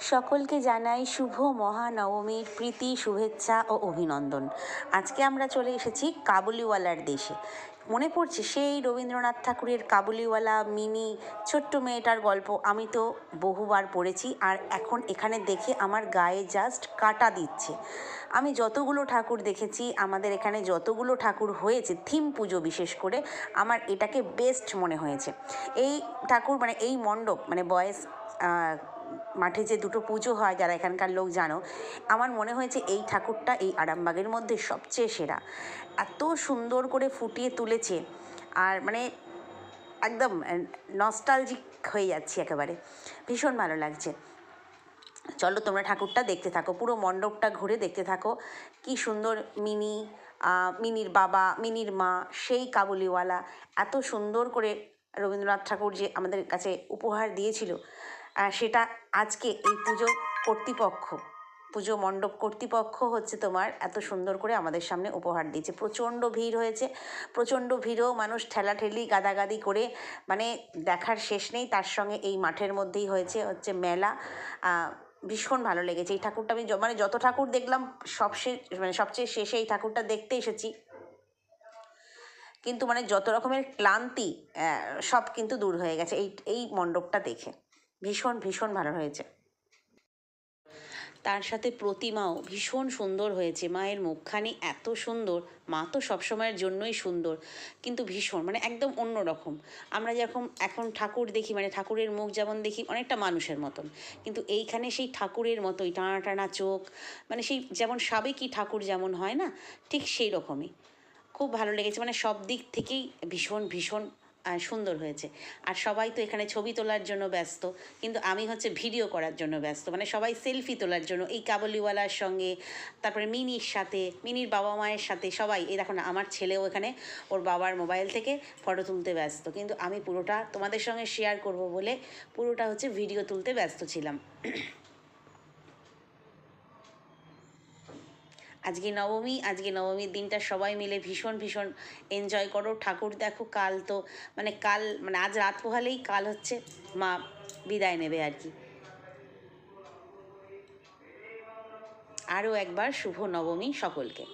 সকলকে জানাই শুভ মহানবমীর প্রীতি, শুভেচ্ছা ও অভিনন্দন। আজকে আমরা চলে এসেছি কাবুলিওয়ালার দেশে। মনে পড়ছে সেই রবীন্দ্রনাথ ঠাকুরের কাবুলিওয়ালা মিনি ছোট্ট মেয়েটার গল্প। আমি তো বহুবার পড়েছি আর এখন এখানে দেখে আমার গায়ে জাস্ট কাটা দিচ্ছে। আমি যতগুলো ঠাকুর দেখেছি, আমাদের এখানে যতগুলো ঠাকুর হয়েছে থিম পুজো বিশেষ করে, আমার এটাকে বেস্ট মনে হয়েছে। এই ঠাকুর মানে এই মণ্ডপ মানে বয়েস মাঠে যে দুটো পুজো হয়, যারা এখানকার লোক জানো, আমার মনে হয়েছে এই ঠাকুরটা এই আরামবাগের মধ্যে সবচেয়ে সেরা। এত সুন্দর করে ফুটিয়ে তুলেছে, আর মানে একদম নস্টালজিক হয়ে যাচ্ছি একেবারে। ভীষণ ভালো লাগছে। চলো তোমরা ঠাকুরটা দেখতে থাকো, পুরো মণ্ডপটা ঘুরে দেখতে থাকো। কি সুন্দর মিনি মিনির বাবা, মিনির মা, সেই কাবুলিওয়ালা, এত সুন্দর করে রবীন্দ্রনাথ ঠাকুর যে আমাদের কাছে উপহার দিয়েছিল সেটা আজকে এই পুজো কর্তৃপক্ষ, পুজো মণ্ডপ কর্তৃপক্ষ হচ্ছে তোমার এত সুন্দর করে আমাদের সামনে উপহার দিয়েছে। প্রচণ্ড ভিড় হয়েছে, প্রচণ্ড ভিড়ও মানুষ ঠেলাঠেলি গাদাগাদি করে মানে দেখার শেষ নেই। তার সঙ্গে এই মাঠের মধ্যেই হয়েছে হচ্ছে মেলা। ভীষণ ভালো লেগেছে। এই ঠাকুরটা আমি মানে যত ঠাকুর দেখলাম সবশেষ মানে সবচেয়ে শেষে এই ঠাকুরটা দেখতে এসেছি। কিন্তু মানে যত রকমের ক্লান্তি সব কিন্তু দূর হয়ে গেছে এই এই মণ্ডপটা দেখে। ভীষণ ভীষণ ভালো হয়েছে। তার সাথে প্রতিমাও ভীষণ সুন্দর হয়েছে। মায়ের মুখখানি এত সুন্দর। মা তো সবসময়ের জন্যই সুন্দর, কিন্তু ভীষণ মানে একদম অন্য রকম আমরা যেরকম এখন ঠাকুর দেখি মানে ঠাকুরের মুখ যেমন দেখি, অনেকটা মানুষের মতন। কিন্তু এইখানে সেই ঠাকুরের মতোই টানা টানা চোখ মানে সেই যেমন সাবেকি ঠাকুর যেমন হয় না, ঠিক সেই রকমই খুব ভালো লেগেছে মানে সব দিক থেকেই ভীষণ ভীষণ সুন্দর হয়েছে। আর সবাই তো এখানে ছবি তোলার জন্য ব্যস্ত, কিন্তু আমি হচ্ছে ভিডিও করার জন্য ব্যস্ত। মানে সবাই সেলফি তোলার জন্য, এই কাবুলিওয়ালার সঙ্গে, তারপরে মিনির সাথে, মিনির বাবা মায়ের সাথে সবাই, এই দেখো না, আমার ছেলেও এখানে ওর বাবার মোবাইল থেকে ফটো তুলতে ব্যস্ত। কিন্তু আমি পুরোটা তোমাদের সঙ্গে শেয়ার করব বলে পুরোটা হচ্ছে ভিডিও তুলতে ব্যস্ত ছিলাম। আজকে নবমী, আজকে নবমীর দিনটা সবাই মিলে ভীষণ ভীষণ এনজয় করো। ঠাকুর দেখো, কাল তো মানে কাল মানে আজ রাত পোহালেই কাল হচ্ছে মা বিদায় নেবে আর কি। আরও একবার শুভ নবমী সকলকে।